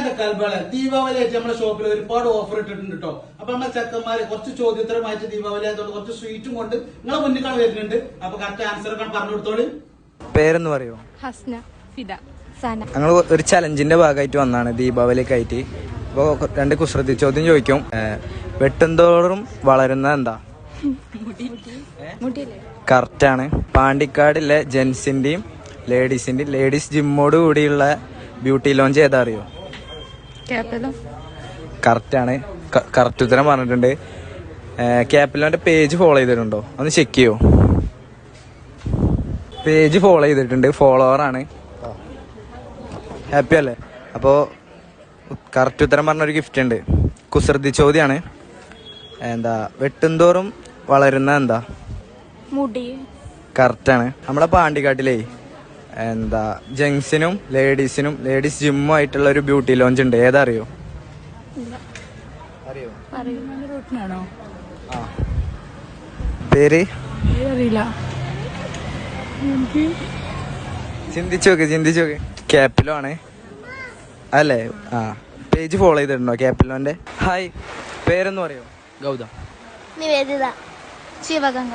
എന്റെ കൽബളെ ദീപാവലി ആയിട്ട് നമ്മുടെ ഷോപ്പിൽ ഒരുപാട് ഓഫർ ഇട്ടിട്ടുണ്ട് കേട്ടോ അപ്പൊ നമ്മളെ ചെക്കന്മാര് കുറച്ച് ചോദ്യോത്തരമായിട്ട് ദീപാവലി ആയതുകൊണ്ട് കുറച്ച് സ്വീറ്റും കൊണ്ട് നിങ്ങളെ മുന്നിൽ വരുന്നുണ്ട്. അപ്പൊ കറക്റ്റ് ആൻസർ ഒക്കെ പറഞ്ഞു കൊടുത്തോളി. പേരെന്ന് പറയോ? ഹസ്ന ഫിദ സന. ഞങ്ങൾ ഒരു ചലഞ്ചിന്റെ ഭാഗമായിട്ട് വന്നാണ് ദീപാവലിയൊക്കെ ആയിട്ട്. അപ്പോൾ രണ്ട് കുസൃതി ചോദ്യം ചോദിക്കും. വെട്ടുന്തോറും വളരുന്ന എന്താ? കറക്റ്റ് ആണ്. പാണ്ടിക്കാടിലെ ജെൻസിന്റെയും ലേഡീസിന്റെയും ലേഡീസ് ജിമ്മോട് കൂടിയുള്ള ബ്യൂട്ടി ലോഞ്ച് ഏതാ അറിയോ? കറക്റ്റാണ് കറക്റ്റ് ഉത്തരം പറഞ്ഞിട്ടുണ്ട്. ക്യാപിലോന്റെ പേജ് ഫോളോ ചെയ്തിട്ടുണ്ടോ? ഒന്ന് ചെക്ക് ചെയ്യോ? പേജ് ഫോളോ ചെയ്തിട്ടുണ്ട്. ഫോളോവർ ആണ്. ഹാപ്പി അല്ലേ? അപ്പോൾ കറക്റ്റ് ഉത്തരം പറഞ്ഞ ഒരു ഗിഫ്റ്റ് ഉണ്ട്. കുസൃതി ചോദ്യമാണ് എന്താ വെട്ടുംതോറും വളരുന്ന എന്താ? മുടി. കറക്റ്റാണ് നമ്മളെ പാണ്ടിക്കാട്ടിലേ എന്താ ജെങ്സിനും ലേഡീസിനും ലേഡീസ് ജിമ്മും ആയിട്ടുള്ള ഒരു ബ്യൂട്ടി ലോഞ്ച് ഉണ്ട്. ഏതറിയോ? അറിയോ? ആ. പേര്? അറിയില്ല ചിന്തിച്ചു നോക്ക് ചിന്തിച്ചു നോക്ക്. ക്യാപ്പിലോ ആണ്. അല്ലേ? ആ. പേജ് ഫോളോ ചെയ്തിട്ടുണ്ടോ ക്യാപ്പിലോന്റെ ഹായ് പേരെന്ന് പറയോ ഗൗതം. നിവേദിത. ശിവഗംഗ.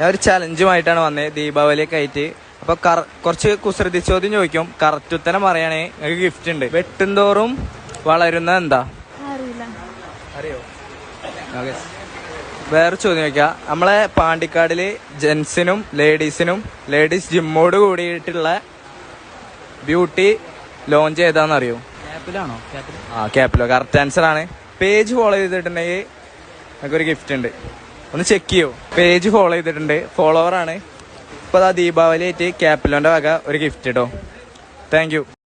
ഞാൻ ഒരു ചലഞ്ചുമായിട്ടാണ് വന്നത് ദീപാവലിയൊക്കെ ആയിട്ട്. അപ്പൊ കറ- കുറച്ച് കുസൃതി ചോദ്യം ചോദിക്കും. കറക്റ്റ് ഉത്തരം പറയണേ. നിങ്ങൾക്ക് ഗിഫ്റ്റ് ഉണ്ട്. വെട്ടുംതോറും വളരുന്ന എന്താ? അറിയില്ല. അറിയോ? വേറെ ചോദ്യം ചോദിക്കാം. നമ്മളെ പാണ്ടിക്കാടിൽ ജെൻസിനും ലേഡീസിനും ലേഡീസ് ജിമ്മോട് കൂടിയിട്ടുള്ള ബ്യൂട്ടി ലോഞ്ച് ചെയ്താന്ന് അറിയോ ക്യാപ്പിലാണോ ആ ക്യാപ്പിലോ കറക്റ്റ് ആൻസർ ആണ്. പേജ് ഫോളോ ചെയ്തിട്ടുണ്ടെങ്കിൽ നമുക്കൊരു ഗിഫ്റ്റ് ഉണ്ട്. ഒന്ന് ചെക്ക് ചെയ്യോ. പേജ് ഫോളോ ചെയ്തിട്ടുണ്ട്. ഫോളോവർ ആണ്. ഇപ്പൊ അതാ ദീപാവലി ആയിട്ട് ക്യാപ്പിലോന്റെ വക ഒരു ഗിഫ്റ്റ് കേട്ടോ താങ്ക്